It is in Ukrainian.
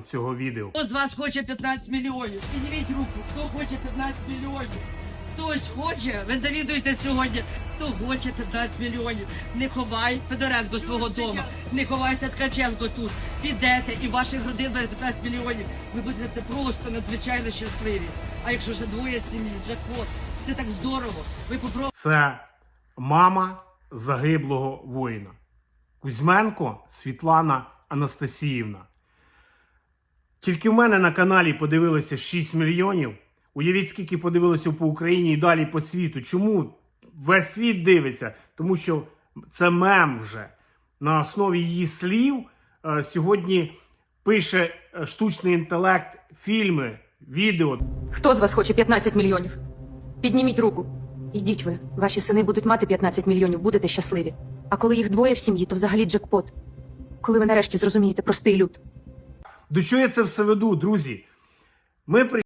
цього відео. Хто з вас хоче 15 мільйонів? Підніміть руку, хто хоче 15 мільйонів? Хтось хоче, ви завідуєте сьогодні. Хто хоче 15 мільйонів? Не ховай Федоренко свого дому, не ховайся Ткаченко тут. Підете і ваших родин буде 15 мільйонів. Ви будете просто надзвичайно щасливі. А якщо ще двоє сім'ї, джекпот, це так здорово. Ви попробуйте. Це мама загиблого воїна. Кузьменко Світлана Анастасіївна. Тільки в мене на каналі подивилося 6 мільйонів. Уявіть, скільки подивилося по Україні і далі по світу. Чому весь світ дивиться? Тому що це мем вже. На основі її слів е, сьогодні пише е, штучний інтелект фільми, відео. Хто з вас хоче 15 мільйонів? Підніміть руку. Ідіть ви. Ваші сини будуть мати 15 мільйонів, будете щасливі. А коли їх двоє в сім'ї, то взагалі джекпот. Коли ви нарешті зрозумієте простий люд. До чого я це все веду, друзі? Ми при